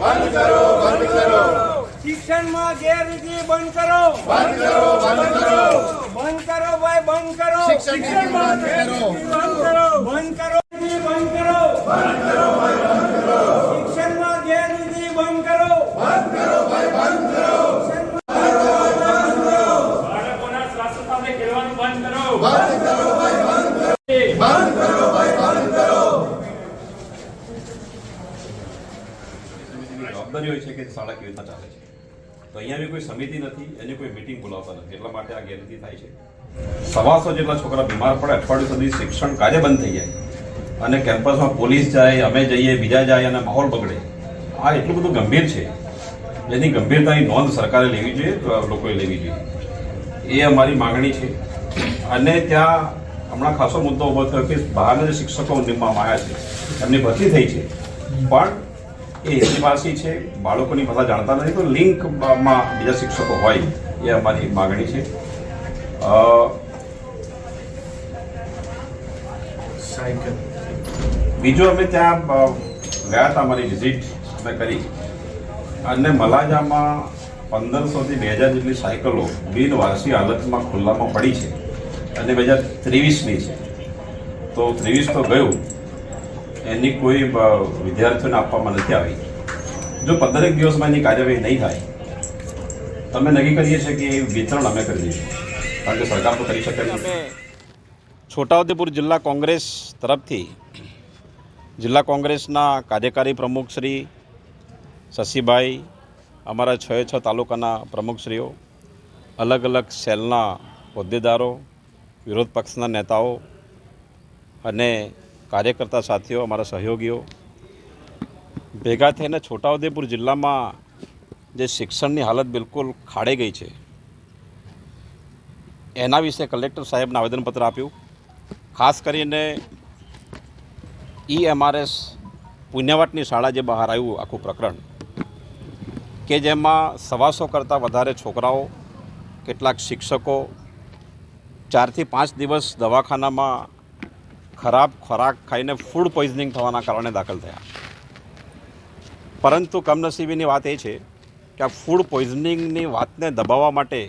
બંધ કરો બંધ કરો. શિક્ષણમાં ગેરરીતિ બંધ કરો. બંધ કરો બંધ કરો. બંધ કરો ભાઈ બંધ કરો. શિક્ષણમાં બંધ કરો. બંધ કરો. બંધ કરો. બંધ કરો ભાઈ બંધ કરો શિક્ષણમાં ગેરરીતિ બંધ કરો બંધ કરો ભાઈ બંધ કરો બાળકોના સ્વાસ્થ્ય સાથે ખેલવાનું બંધ કરો જવાબદારી હોય છે કે શાળા કેવી રીતના ચાલે છે? તો અહીંયા બી કોઈ સમિતિ નથી, એની કોઈ મિટિંગ બોલાવતા નથી. એટલા માટે આ ગેરંટી થાય છે. સવાસો જેટલા છોકરા બીમાર પડે, અઠવાડિયું સુધી શિક્ષણ કાર્ય બંધ થઈ જાય. અને કેમ્પસમાં પોલીસ જાય, અમે જઈએ, બીજા જાય અને માહોલ બગડે. આ એટલું બધું ગંભીર છે. જેની ગંભીરતાની નોંધ સરકારે લેવી જોઈએ લોકોએ લેવી જોઈએ. એ અમારી માંગણી છે. અને ત્યાં હમણાં ખાસો મુદ્દો ઊભો થયો કે બહારના જે શિક્ષકો નિમવામાં આવ્યા છે, એમની ભરતી થઈ છે. પણ એ હિન્દીભાષી છે. બાળકોની ભાષા જાણતા નથી તો લિંકમાં બીજા શિક્ષકો હોય એ અમારી માગણી છે. બીજું અમે ત્યાં ગયા હતા અમારી વિઝિટ અમે કરી. અને મલાજામાં પંદરસોથી બે હજાર જેટલી સાયકલો બિનવારસી હાલતમાં ખુલ્લામાં પડી છે. અને બે હજાર ત્રેવીસની છે. તો ત્રેવીસ તો ગયું એની કોઈ વિદ્યાર્થીઓને આપવામાં નથી આવી. જો પંદરેક દિવસમાં એની કાર્યવાહી નહીં થાય તો અમે નક્કી કરીએ છીએ કે વિતરણ અમે કરી દઈશું કારણ કે સરકાર તો કરી શકે નહીં. છોટાઉદેપુર જિલ્લા કોંગ્રેસ તરફથી જિલ્લા કોંગ્રેસના કાર્યકારી પ્રમુખ શ્રી શશીભાઈ, અમારા છ છ તાલુકાના પ્રમુખશ્રીઓ અલગ અલગ સેલના હોદ્દેદારો, વિરોધ પક્ષના નેતાઓ અને કાર્યકર્તા સાથીઓ, અમારા સહયોગીઓ. ભેગા થઈને છોટાઉદેપુર જિલ્લામાં જે શિક્ષણની હાલત બિલકુલ ખાડે ગઈ છે, એના વિશે કલેક્ટર સાહેબને આવેદનપત્ર આપ્યું. ખાસ કરીને ઈએમઆરએસ પુણ્યવાટની શાળા જે બહાર આવ્યું, આખું પ્રકરણ, કે જેમાં સવાસો કરતાં વધારે છોકરાઓ, કેટલાક શિક્ષકો, ચારથી પાંચ દિવસ દવાખાનામાં ખરાબ ખોરાક ખાઈને ફૂડ પોઈઝનિંગ થવાના કારણે દાખલ થયા. પરંતુ કમનસીબીની વાત એ છે કે આ ફૂડ પોઈઝનિંગની વાતને દબાવવા માટે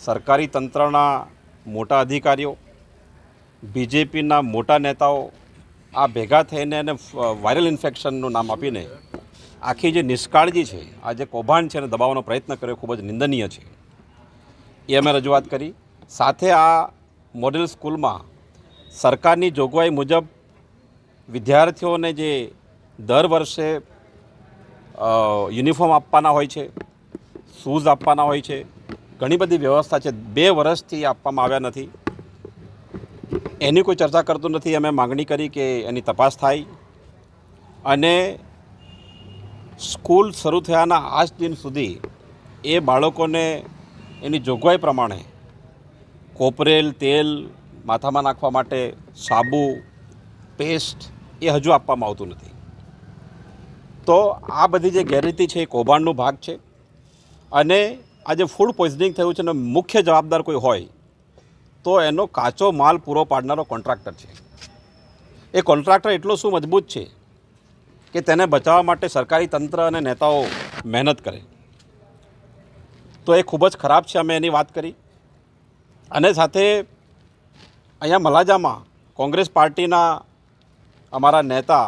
સરકારી તંત્રના મોટા અધિકારીઓ, બીજેપીના મોટા નેતાઓ આ ભેગા થઈને એને વાયરલ ઇન્ફેક્શનનું નામ આપીને આખી જે નિષ્કાળજી છે, આ જે કૌભાંડ છે એને દબાવવાનો પ્રયત્ન કર્યો ખૂબ જ નિંદનીય છે. એ અમે રજૂઆત કરી. સાથે આ મોડેલ સ્કૂલમાં સરકારની જોગવાઈ મુજબ વિદ્યાર્થીઓને જે દર વર્ષે યુનિફોર્મ આપવાના હોય છે, શૂઝ આપવાના હોય છે, ઘણી બધી વ્યવસ્થા છે. બે વર્ષથી આપવામાં આવ્યા નથી. એની કોઈ ચર્ચા કરતું નથી. અમે માગણી કરી કે એની તપાસ થાય. અને સ્કૂલ શરૂ થયાના આજ દિન સુધી એ બાળકોને એની જોગવાઈ પ્રમાણે કોપરેલ, તેલ માથામાં નાખવા માટે સાબુ, પેસ્ટ એ હજુ આપવામાં આવતું નથી. તો આ બધી જે ગેરરીતિ છે એ કૌભાંડનો ભાગ છે અને આ જે ફૂડ પોઈઝનિંગ થયું છે એનો મુખ્ય જવાબદાર કોઈ હોય તો એનો કાચો માલ પૂરો પાડનારો કોન્ટ્રાક્ટર છે. એ કોન્ટ્રાક્ટર એટલો શું મજબૂત છે કે તેને બચાવવા માટે સરકારી તંત્ર અને નેતાઓ મહેનત કરે. તો એ ખૂબ જ ખરાબ છે, અમે એની વાત કરી. અને સાથે અહીંયા મલાજામાં કોંગ્રેસ પાર્ટીના અમારા નેતા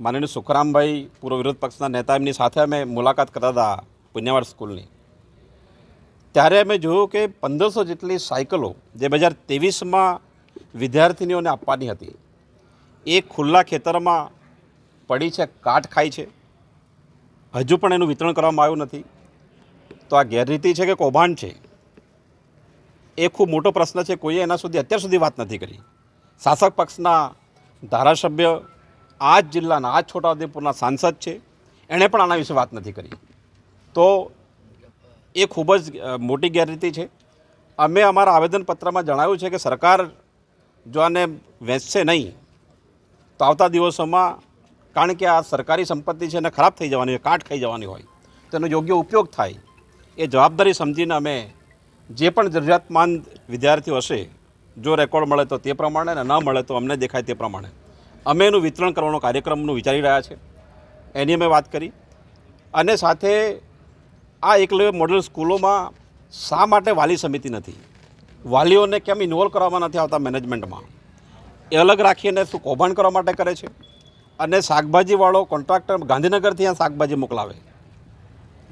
માનનીય સુખરામભાઈ, પૂર્વ વિરોધ પક્ષના નેતા એમની સાથે અમે મુલાકાત કરતા હતા પુણ્યવાડ સ્કૂલની. ત્યારે અમે જોયું કે પંદરસો જેટલી સાયકલો જે બે હજાર ત્રેવીસમાં વિદ્યાર્થીનીઓને આપવાની હતી, એ ખુલ્લા ખેતરમાં પડી છે, કાટ ખાય છે. હજુ પણ એનું વિતરણ કરવામાં આવ્યું નથી. તો આ ગેરરીતિ છે કે કૌભાંડ છે? એ ખૂબ મોટો પ્રશ્ન છે, કોઈએ એના સુધી અત્યાર સુધી વાત નથી કરી. શાસક પક્ષના ધારાસભ્ય આ જ જિલ્લાના, આ જ છોટાઉદેપુરના સાંસદ છે, એણે પણ આના વિશે વાત નથી કરી. તો એ ખૂબ જ મોટી ગેરરીતિ છે. અમે અમારા આવેદનપત્રમાં જણાવ્યું છે કે સરકાર જો આને વેચશે નહીં, તો આવતા દિવસોમાં, કારણ કે આ સરકારી સંપત્તિ છે એને ખરાબ થઈ જવાની હોય, કાટ ખાઈ જવાની હોય તેનો યોગ્ય ઉપયોગ થાય. એ જવાબદારી સમજીને અમે જે પણ જરૂરિયાતમંદ વિદ્યાર્થીઓ હશે, જો રેકોર્ડ મળે તો તે પ્રમાણે અને ન મળે તો અમને દેખાય તે પ્રમાણે. અમે એનું વિતરણ કરવાનો કાર્યક્રમનું વિચારી રહ્યા છે. એની અમે વાત કરી. અને સાથે આ એકલવ્ય મોડલ સ્કૂલોમાં શા માટે વાલી સમિતિ નથી? વાલીઓને કેમ ઇન્વોલ્વ કરવામાં નથી આવતા મેનેજમેન્ટમાં એ અલગ રાખીને શું કૌભાંડ કરવા માટે કરે છે? અને શાકભાજીવાળો કોન્ટ્રાક્ટર ગાંધીનગરથી આ શાકભાજી મોકલાવે.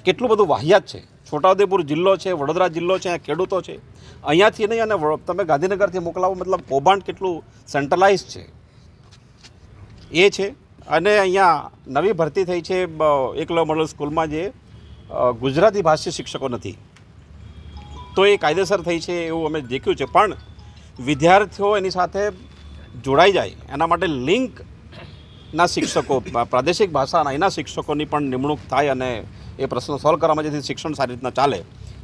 કેટલું બધું વાહિયાત છે. છોટાઉદેપુર જિલ્લો છે, વડોદરા જિલ્લો છે, અહીંયા ખેડૂતો છે. અહીંયાથી નહીં અને તમે ગાંધીનગરથી મોકલાવો, મતલબ કૌભાંડ કેટલું સેન્ટ્રલાઇઝ છે. એ છે. અને અહીંયા નવી ભરતી થઈ છે એકલો મોડલ સ્કૂલમાં જે ગુજરાતી ભાષી શિક્ષકો નથી. તો એ કાયદેસર થઈ છે એવું અમે દેખ્યું છે. પણ વિદ્યાર્થીઓ એની સાથે જોડાઈ જાય. એના માટે લિંકના શિક્ષકો, પ્રાદેશિક ભાષાના એના શિક્ષકોની પણ નિમણૂક થાય અને એ પ્રશ્નો સોલ્વ કરવામાં જેથી શિક્ષણ સારી રીતના ચાલે,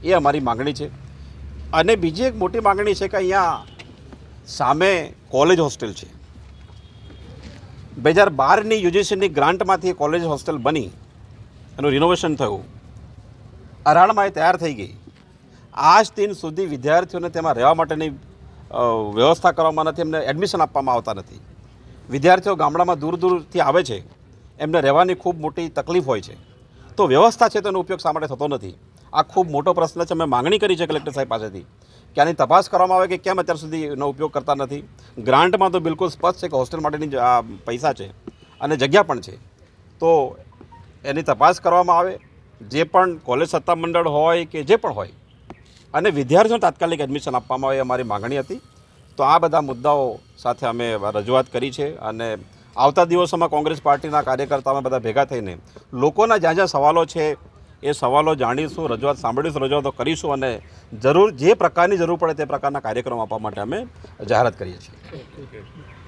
એ અમારી માગણી છે. અને બીજી એક મોટી માગણી છે કે અહીંયા સામે કોલેજ હોસ્ટેલ છે. બે હજાર બારની યુજીસીની ગ્રાન્ટમાંથી કોલેજ હોસ્ટેલ બની, એનું રિનોવેશન થયું. અરાણમાં એ તૈયાર થઈ ગઈ. આજ દિન સુધી વિદ્યાર્થીઓને તેમાં રહેવા માટેની વ્યવસ્થા કરવામાં નથી, એમને એડમિશન આપવામાં આવતા નથી. વિદ્યાર્થીઓ ગામડામાં દૂર દૂરથી આવે છે. એમને રહેવાની ખૂબ મોટી તકલીફ હોય છે. તો વ્યવસ્થા છે તેનો ઉપયોગ શા માટે થતો નથી? આ ખૂબ મોટો પ્રશ્ન છે. મેં માંગણી કરી છે કલેક્ટર સાહેબ પાસેથી કે આની તપાસ કરવામાં આવે કે કેમ અત્યાર સુધી એનો ઉપયોગ કરતા નથી. ગ્રાન્ટમાં તો બિલકુલ સ્પષ્ટ છે કે હોસ્ટેલ માટેની આ પૈસા છે અને જગ્યા પણ છે. તો એની તપાસ કરવામાં આવે. જે પણ કોલેજ સત્તામંડળ હોય કે જે પણ હોય અને વિદ્યાર્થીઓને તાત્કાલિક એડમિશન આપવામાં આવે અમારી માગણી હતી. તો આ બધા મુદ્દાઓ સાથે અમે રજૂઆત કરી છે અને આવતા દિવસોમાં કોંગ્રેસ પાર્ટીના કાર્યકર્તાઓ બધા ભેગા થઈને લોકોના જ્યાં જ્યાં સવાલો છે એ સવાલો જાણીશું, રજૂઆત સાંભળીશું, રજૂઆતો કરીશું અને જરૂર જે પ્રકારની જરૂર પડે તે પ્રકારના કાર્યક્રમ આપવા માટે અમે જાહેરાત કરીએ છીએ.